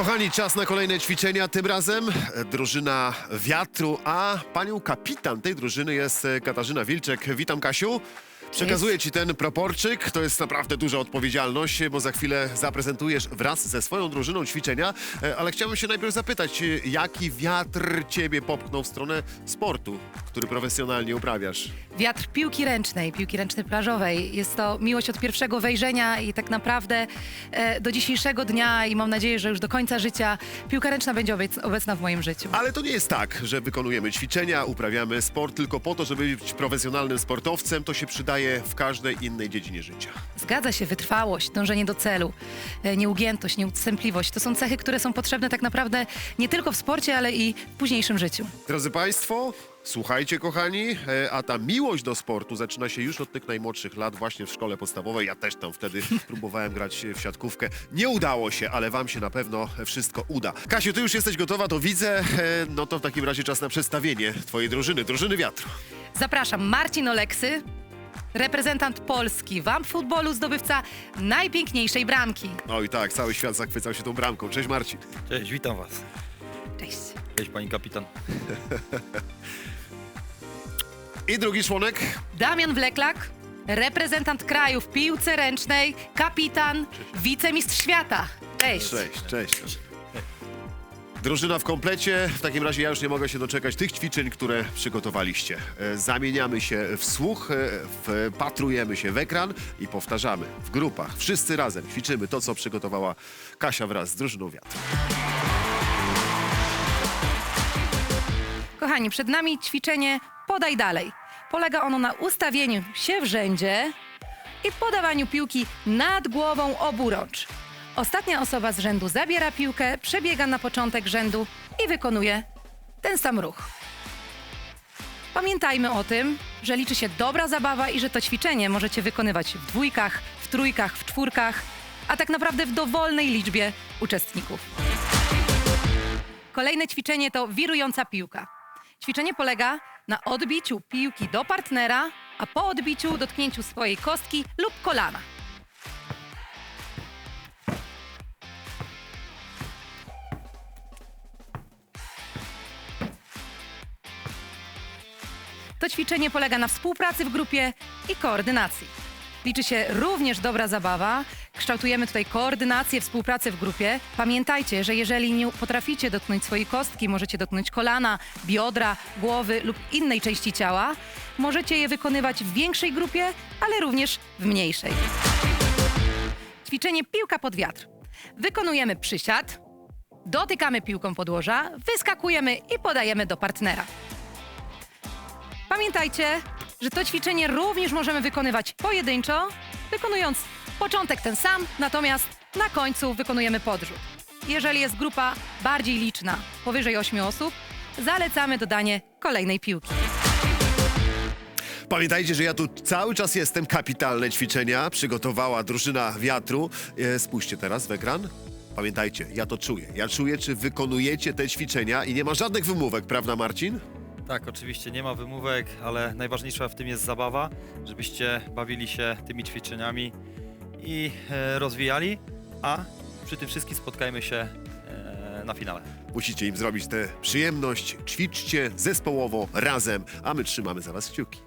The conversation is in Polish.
Kochani, czas na kolejne ćwiczenia. Tym razem drużyna wiatru, a panią kapitan tej drużyny jest e, Katarzyna Wilczek. Witam, Kasiu. Przekazuję ci ten proporczyk. To jest naprawdę duża odpowiedzialność, bo za chwilę zaprezentujesz wraz ze swoją drużyną ćwiczenia. E, Ale chciałbym się najpierw zapytać, e, jaki wiatr ciebie popchnął w stronę sportu, który profesjonalnie uprawiasz? Wiatr piłki ręcznej, piłki ręcznej plażowej. Jest to miłość od pierwszego wejrzenia i tak naprawdę e, do dzisiejszego dnia i mam nadzieję, że już do końca życia piłka ręczna będzie obec, obecna w moim życiu. Ale to nie jest tak, że wykonujemy ćwiczenia, uprawiamy sport tylko po to, żeby być profesjonalnym sportowcem. To się przydaje w każdej innej dziedzinie życia. Zgadza się, wytrwałość, dążenie do celu, e, nieugiętość, nieustępliwość. To są cechy, które są potrzebne tak naprawdę nie tylko w sporcie, ale i w późniejszym życiu. Drodzy Państwo, słuchajcie kochani, e, a ta miłość do sportu zaczyna się już od tych najmłodszych lat właśnie w szkole podstawowej. Ja też tam wtedy próbowałem grać w siatkówkę. Nie udało się, ale Wam się na pewno wszystko uda. Kasiu, Ty już jesteś gotowa, to widzę. E, No to w takim razie czas na przedstawienie Twojej drużyny, drużyny wiatru. Zapraszam Marcin Oleksy, reprezentant Polski, wam futbolu, zdobywca najpiękniejszej bramki. No i tak, cały świat zachwycał się tą bramką. Cześć Marcin. Cześć, witam was. Cześć. Cześć pani kapitan. I drugi członek. Damian Wleklak, reprezentant kraju w piłce ręcznej, kapitan, wicemistrz świata. Cześć. Cześć, cześć. Drużyna w komplecie. W takim razie ja już nie mogę się doczekać tych ćwiczeń, które przygotowaliście. E, Zamieniamy się w słuch, e, wpatrujemy się w ekran i powtarzamy w grupach. Wszyscy razem ćwiczymy to, co przygotowała Kasia wraz z drużyną wiatru. Kochani, przed nami ćwiczenie podaj dalej. Polega ono na ustawieniu się w rzędzie i podawaniu piłki nad głową oburącz. Ostatnia osoba z rzędu zabiera piłkę, przebiega na początek rzędu i wykonuje ten sam ruch. Pamiętajmy o tym, że liczy się dobra zabawa i że to ćwiczenie możecie wykonywać w dwójkach, w trójkach, w czwórkach, a tak naprawdę w dowolnej liczbie uczestników. Kolejne ćwiczenie to wirująca piłka. Ćwiczenie polega na odbiciu piłki do partnera, a po odbiciu dotknięciu swojej kostki lub kolana. To ćwiczenie polega na współpracy w grupie i koordynacji. Liczy się również dobra zabawa. Kształtujemy tutaj koordynację, współpracę w grupie. Pamiętajcie, że jeżeli nie potraficie dotknąć swojej kostki, możecie dotknąć kolana, biodra, głowy lub innej części ciała. Możecie je wykonywać w większej grupie, ale również w mniejszej. Ćwiczenie piłka pod wiatr. Wykonujemy przysiad, dotykamy piłką podłoża, wyskakujemy i podajemy do partnera. Pamiętajcie, że to ćwiczenie również możemy wykonywać pojedynczo, wykonując początek ten sam, natomiast na końcu wykonujemy podrzut. Jeżeli jest grupa bardziej liczna, powyżej 8 osób, zalecamy dodanie kolejnej piłki. Pamiętajcie, że ja tu cały czas jestem. Kapitalne ćwiczenia przygotowała drużyna wiatru. E, Spójrzcie teraz w ekran. Pamiętajcie, ja to czuję. Ja czuję, czy wykonujecie te ćwiczenia i nie ma żadnych wymówek, prawda Marcin? Tak, oczywiście nie ma wymówek, ale najważniejsza w tym jest zabawa, żebyście bawili się tymi ćwiczeniami i e, rozwijali, a przy tym wszystkim spotkajmy się e, na finale. Musicie im zrobić tę przyjemność. Ćwiczcie zespołowo, razem, a my trzymamy za was kciuki.